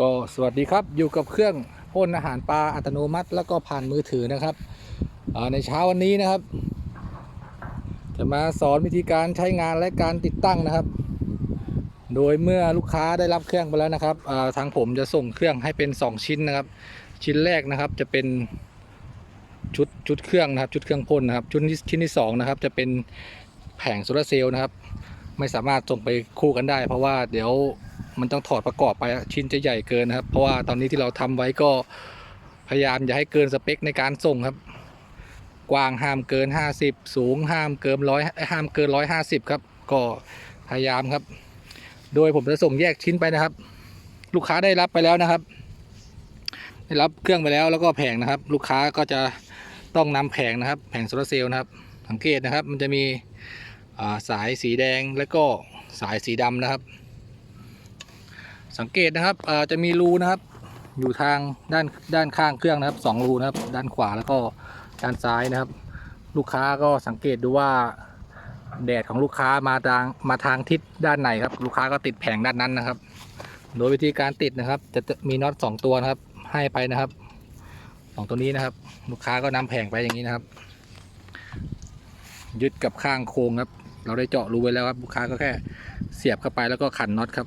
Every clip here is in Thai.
ก็สวัสดีครับอยู่กับเครื่องพ่นอาหารปลาอัตโนมัติ แล้วก็ผ่านมือถือนะครับในเช้าวันนี้นะครับ จะมาสอนวิธีการใช้งานและการติดตั้งนะครับ โดยเมื่อลูกค้าได้รับเครื่องไปแล้วนะครับทางผมจะส่งเครื่องให้เป็น 2 ชิ้นนะครับ ชิ้นแรกนะครับจะเป็นชุดชุดเครื่องนะครับ ชุดเครื่องพ่นนะครับ ชุดชิ้นที่สองนะครับจะเป็นแผงโซลาเซลล์นะครับ ไม่สามารถส่งไปคู่กันได้ เพราะว่าเดี๋ยว มันต้องถอดประกอบไปชิ้นจะใหญ่เกินนะครับ เพราะว่าตอนนี้ที่เราทำไว้ก็พยายามอย่าให้เกินสเปคในการส่งครับ กว้างห้ามเกิน 50 สูงห้ามเกินร้อยห้ามเกิน150ครับก็พยายามครับ โดยผมจะส่งแยกชิ้นไปนะครับ ลูกค้าได้รับไปแล้วนะครับ ได้รับเครื่องไปแล้วแล้วก็แผงนะครับ ลูกค้าก็จะต้องนำแผงนะครับ แผงโซลาร์เซลล์นะครับ สังเกตนะครับมันจะมีสายสีแดงและก็สายสีดำนะครับ สังเกตนะครับจะมีรูนะครับ อยู่ทางด้านด้านข้างเครื่องนะครับสองรูนะครับ ด้านขวาแล้วก็ด้านซ้ายนะครับ ลูกค้าก็สังเกตดูว่าแดดของลูกค้ามาทางมาทางทิศด้านไหนครับ ลูกค้าก็ติดแผงด้านนั้นนะครับ โดยวิธีการติดนะครับ จะมีน็อตสองตัวนะครับ ให้ไปนะครับสองตัวนี้นะครับ ลูกค้าก็นำแผงไปอย่างนี้นะครับ ยึดกับข้างโครงครับ เราได้เจาะรูไว้แล้วครับ ลูกค้าก็แค่เสียบเข้าไปแล้วก็ขันน็อตครับ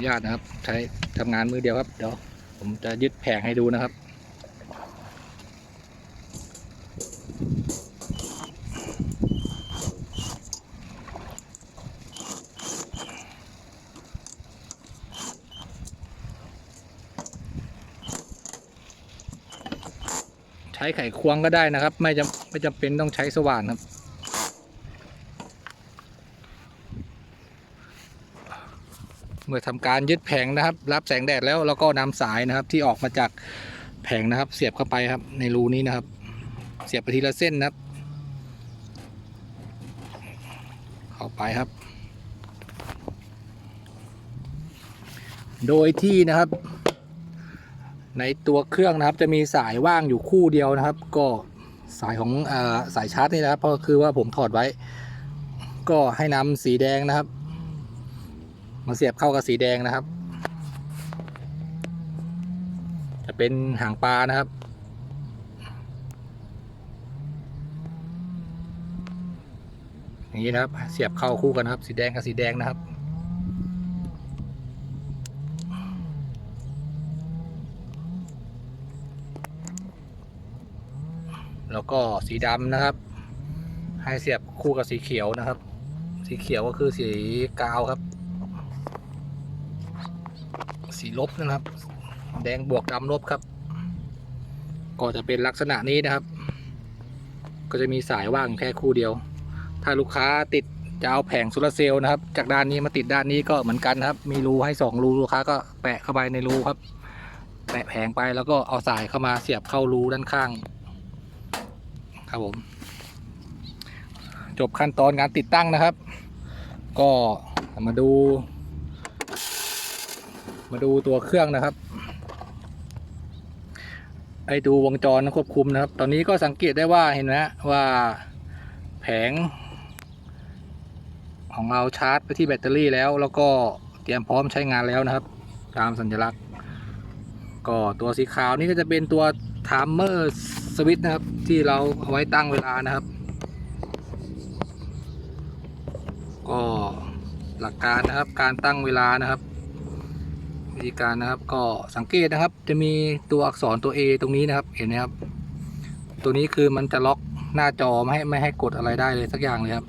นุญาตนะครับ ใช้ทำงานมือเดียวครับ เดี๋ยวผมจะยึดแผงให้ดูนะครับใช้ไขควงก็ได้นะครับ ไม่จำไม่จำเป็นต้องใช้สว่านครับ เมื่อทำการยึดแผงนะครับ รับแสงแดดแล้วเราก็นำสายนะครับ ที่ออกมาจากแผงนะครับ เสียบเข้าไปครับ ในรูนี้นะครับ เสียบไปทีละเส้นนะครับ เข้าไปครับ โดยที่นะครับ ในตัวเครื่องนะครับ จะมีสายว่างอยู่คู่เดียวนะครับ ก็สายของอสายชาร์จนี่นะครับก็คือว่าผมถอดไว้ ก็ให้นำสีแดงนะครับ มาเสียบเข้ากับสีแดงนะครับ จะเป็นหางปลานะครับ อย่างนี้นะครับ เสียบเข้าคู่กันครับ สีแดงกับสีแดงนะครับแล้วก็สีดำนะครับ ให้เสียบคู่กับสีเขียวนะครับ สีเขียวก็คือสีกาวครับีลบนะครับ แดงบวกดำลบครับ ก็จะเป็นลักษณะนี้นะครับ ก็จะมีสายว่างแค่คู่เดียว ถ้าลูกค้าติดจะเอาแผงโซลาร์เซลล์นะครับ จากด้านนี้มาติดด้านนี้ก็เหมือนกันครับ มีรูให้สองรูลูกค้าก็แปะเข้าไปในรูครับ แปะแผงไปแล้วก็เอาสายเข้ามาเสียบเข้ารูด้านข้าง ครับผม จบขั้นตอนการติดตั้งนะครับ ก็มาดู มาดูตัวเครื่องนะครับ ไอ้ดูวงจรควบคุมนะครับ ตอนนี้ก็สังเกตได้ว่าเห็นไหมว่าแผง ของเราชาร์จไปที่แบตเตอรี่แล้ว แล้วก็เตรียมพร้อมใช้งานแล้วนะครับ ตามสัญลักษณ์ ก็ตัวสีขาวนี่ก็จะเป็นตัวไทม์เมอร์สวิตช์นะครับ ที่เราเอาไว้ตั้งเวลานะครับ ก็หลักการนะครับการตั้งเวลานะครับ วิธีการนะครับ ก็สังเกตนะครับ จะมีตัวอักษรตัว A ตรงนี้นะครับ เห็นไหมครับ ตัวนี้คือมันจะล็อกหน้าจอไม่ให้ไม่ให้กดอะไรได้เลยสักอย่างเลยครับ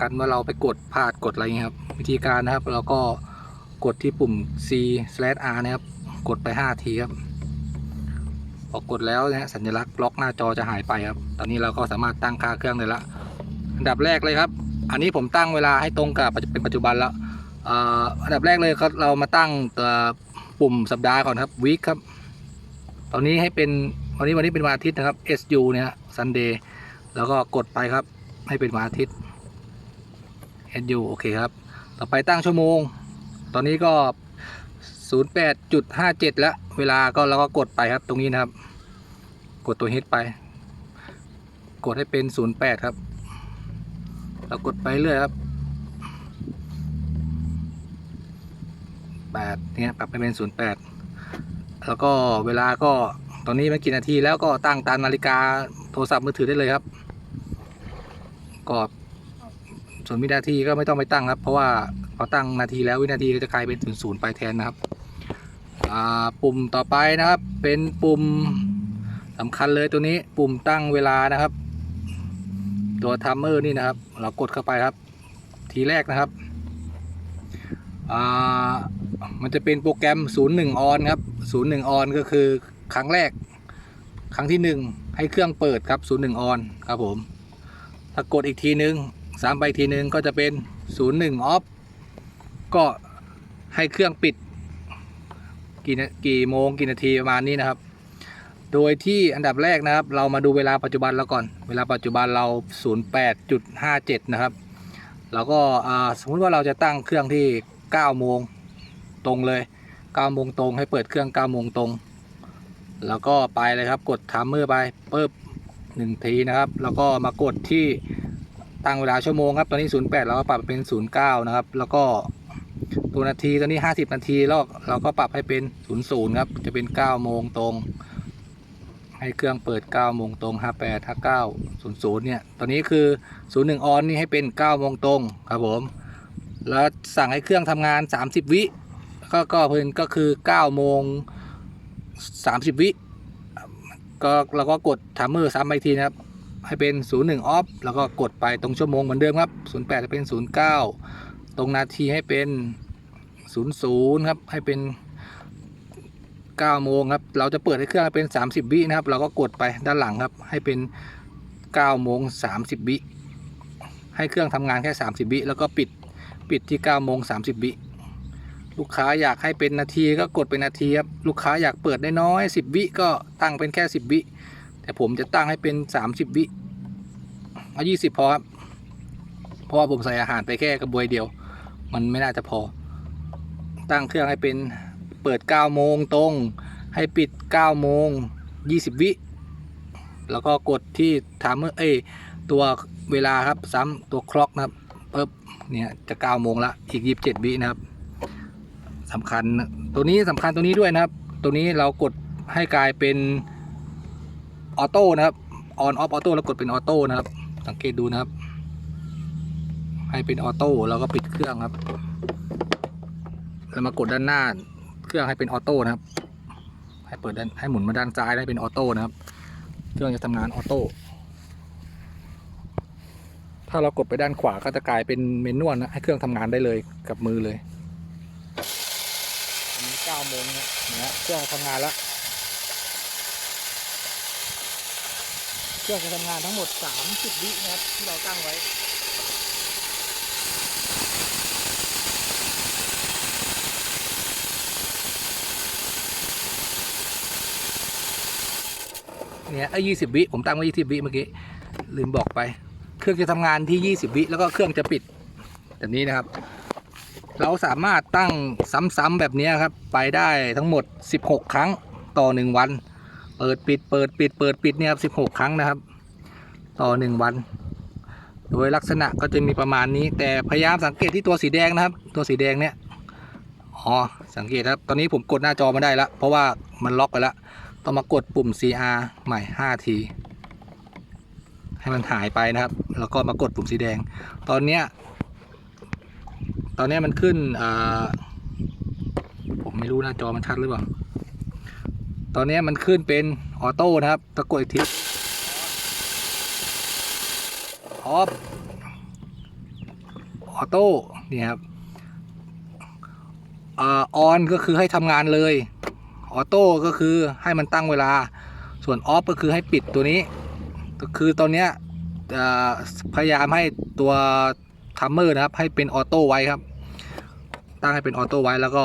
กันว่าเราไปกดพลาดกดอะไรเงี้ยครับ วิธีการนะครับเราก็กดที่ปุ่ม C slash R นะครับ กดไป 5 ทีครับพอกดแล้วนะสัญลักษณ์ล็อกหน้าจอจะหายไปครับ ตอนนี้เราก็สามารถตั้งค่าเครื่องได้ละ อันดับแรกเลยครับ อันนี้ผมตั้งเวลาให้ตรงกับเป็นปัจจุบันแล้ว อันดับแรกเลยครับเรามาตั้งตัวปุ่มสัปดาห์ก่อนครับวีคครับ ตอนนี้ให้เป็นวันนี้วันนี้เป็นวันอาทิตย์นะครับ SU เนี่ย Sunday แล้วก็กดไปครับ ให้เป็นวันอาทิตย์ SU โอเคครับ ต่อไปตั้งชั่วโมง ตอนนี้ก็ 08.57 แล้ว เวลาก็เราก็กดไปครับตรงนี้นะครับ กดตัว H ไป กดให้เป็น 08 ครับ เรากดไปเรื่อยครับ 8เนี่ยปรับไปเป็น08แล้วก็เวลาก็ตอนนี้มันกี่นาทีแล้วก็ตั้งตามนาฬิกาโทรศัพท์มือถือได้เลยครับก็ส่วนวินาทีก็ไม่ต้องไปตั้งครับเพราะว่าพอตั้งนาทีแล้ววินาทีก็จะกลายเป็นศูนย์ศูนย์ไปแทนนะครับอ่าปุ่มต่อไปนะครับเป็นปุ่มสำคัญเลยตัวนี้ปุ่มตั้งเวลานะครับ ตัวทัมเมอร์นี่นะครับ เรากดเข้าไปครับ ทีแรกนะครับอ่า มันจะเป็นโปรแกรม 01 on ครับ 01 on ก็คือครั้งแรก ครั้งที่ 1 ให้เครื่องเปิดครับ 01 on ครับผม ถ้ากดอีกทีนึงสามไปทีนึงก็จะเป็น 01 off ก็ให้เครื่องปิด กี่กี่โมงกี่นาทีประมาณนี้นะครับ โดยที่อันดับแรกนะครับ เรามาดูเวลาปัจจุบันเราก่อน เวลาปัจจุบันเรา 08.57 นะครับเราก็สมมุติว่าเราจะตั้งเครื่องที่9โมง ตรงเลย9โมงตรงให้เปิดเครื่อง9โมงตรง แล้วก็ไปเลยครับกดทามเมอร์ไปปึ๊บหนึ่งทีนะครับ แล้วก็มากดที่ตั้งเวลาชั่วโมงครับ ตอนนี้ 08เราก็ปรับเป็น 09 นะครับ แล้วก็ตัวนาทีตอนนี้ 50 นาทีแล้วเราก็ปรับให้เป็น 00 ครับ จะเป็น 9 โมงตรง ให้เครื่องเปิด 9 โมงตรง 58 59 00 เนี่ย ตอนนี้คือ 01 ออนนี่ให้เป็น 9 โมงตรงครับผม แล้วสั่งให้เครื่องทำงาน 30 วิ ก็ก็เพิ่นก็คือ9โมง30 วิก็เราก็กดทัมเมอร์ซ้ำไปอีกทีนะครับ ให้เป็น 01ออฟแล้วก็กดไปตรงชั่วโมงเหมือนเดิมครับ 08 จะเป็น 09 ตรงนาทีให้เป็น 00 ครับให้เป็น9โมงครับ เราจะเปิดให้เครื่องเป็น 30 วินะครับ เราก็กดไปด้านหลังครับ ให้เป็น9โมง30 วิ ให้เครื่องทำงานแค่ 30 วิ แล้วก็ปิด ปิดที่9โมง30 วิ ลูกค้าอยากให้เป็นนาทีก็กดเป็นนาทีครับลูกค้าอยากเปิดได้น้อย10 วิก็ตั้งเป็นแค่ 10 วิ แต่ผมจะตั้งให้เป็น 30 วิเอา20 พอครับเพราะว่าผมใส่อาหารไปแค่กระบวยเดียว มันไม่น่าจะพอ ตั้งเครื่องให้เป็นเปิด 9 โมงตรง ให้ปิด 9 โมง 20 วิ แล้วก็กดที่ทามเมอร์เอ้ตัวเวลาครับซ้ำตัวคล็อกนะครับปึ๊บเนี่ยจะ 9 โมงละอีก 27 วินะครับ สำคัญ ตัวนี้สำคัญตัวนี้ด้วยนะครับ ตัวนี้เรากดให้กลายเป็นออโต้นะครับออนออฟออโต้แล้วกดเป็นออโต้นะครับ สังเกตดูนะครับ ให้เป็นออโต้แล้วก็ปิดเครื่องครับ แล้วมากดด้านหน้า เครื่องให้เป็นออโต้นะครับ ให้เปิดด้านให้หมุนมาด้านซ้ายได้เป็นออโต้นะครับ เครื่องจะทำงานออโต้ถ้าเรากดไปด้านขวาก็จะกลายเป็นเมนนวลนะให้เครื่องทำงานได้เลยกับมือเลย ตอนนี้9โมงเนี่ยเนี่ยเครื่องทำงานแล้ว เครื่องจะทำงานทั้งหมด30วินะครับที่เราตั้งไว้เนี่ยไอ้ยี่สิบวิผมตั้งไว้ยี่สิบวิเมื่อกี้ลืมบอกไป เครื่องจะทำงานที่20วิแล้วก็เครื่องจะปิดแบบนี้นะครับ เราสามารถตั้งซ้ำๆแบบนี้ครับ ไปได้ทั้งหมด 16 ครั้งต่อ 1 วัน เปิดปิดเปิดปิดเปิดปิดเนี่ยครับ16 ครั้งนะครับ ต่อ 1 วัน โดยลักษณะก็จะมีประมาณนี้ แต่พยายามสังเกตที่ตัวสีแดงนะครับ ตัวสีแดงเนี่ยอ๋อสังเกตครับ ตอนนี้ผมกดหน้าจอมาได้แล้วเพราะว่ามันล็อกไปแล้วต้องมากดปุ่ม CR ใหม่ 5 ที ให้มันหายไปนะครับ แล้วก็มากดปุ่มสีแดง ตอนเนี้ย ตอนนี้มันขึ้นผมไม่รู้หน้าจอมันชัดหรือเปล่า ตอนนี้มันขึ้นเป็นออโต้นะครับ ตะกดอีกทีออฟออโต้นี่ครับอ่าออนก็คือให้ทำงานเลยออโต้ก็คือให้มันตั้งเวลา ส่วนออฟก็คือให้ปิดตัวนี้ ก็คือตอนนี้พยายามให้ตัว ทัมเมอร์นะครับ ให้เป็นออโต้ไว้ครับ ตั้งให้เป็นออโต้ไว้แล้วก็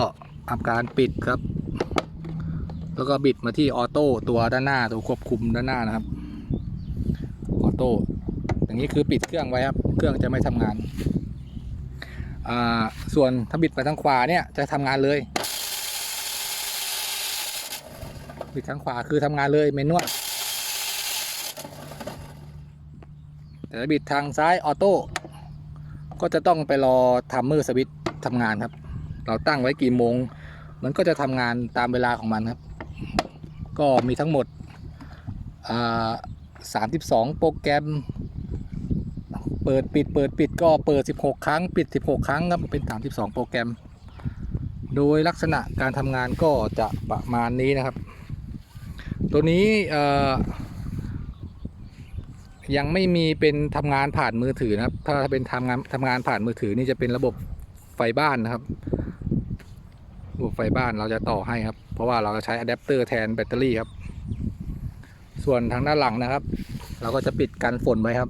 ทำการปิดครับ แล้วก็บิดมาที่ออโต้ตัวด้านหน้าตัวควบคุมด้านหน้านะครับออโต้อย่างนี้คือปิดเครื่องไว้ครับ เครื่องจะไม่ทำงานอ่าส่วนถ้าบิดไปทางขวาเนี่ยจะทำงานเลยบิดทางขวาคือทำงานเลยเมนนวลแต่ถ้าบิดทางซ้ายออโต้ ก็จะต้องไปรอทัมเมอร์สวิตช์ทำงานครับ เราตั้งไว้กี่โมง มันก็จะทำงานตามเวลาของมันครับ ก็มีทั้งหมด32โปรแกรม เปิดปิดเปิดปิดก็เปิด 16 ครั้ง ปิด 16 ครั้งครับเป็น 32 โปรแกรม โดยลักษณะการทำงานก็จะประมาณนี้นะครับ ตัวนี้ ยังไม่มีเป็นทำงานผ่านมือถือนะครับ ถ้าเป็นทำงานทำงานผ่านมือถือนี่จะเป็นระบบไฟบ้านนะครับ ระบบไฟบ้านเราจะต่อให้ครับ เพราะว่าเราจะใช้อะแดปเตอร์แทนแบตเตอรี่ครับ ส่วนทางด้านหลังนะครับ เราก็จะปิดกันฝนไว้ครับ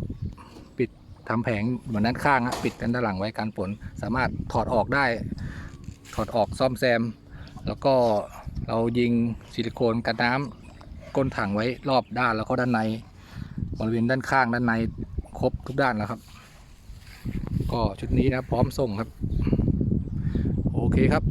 ปิดทำแผงเหมือนด้านข้างอะปิดกันด้านหลังไว้กันฝนสามารถถอดออกได้ ถอดออกซ่อมแซม แล้วก็เรายิงซิลิโคนกันน้ำก้นถังไว้รอบด้านแล้วก็ด้านใน บริเวณด้านข้างด้านในครบทุกด้านแล้วครับ ก็ชุดนี้นะพร้อมส่งครับ โอเคครับ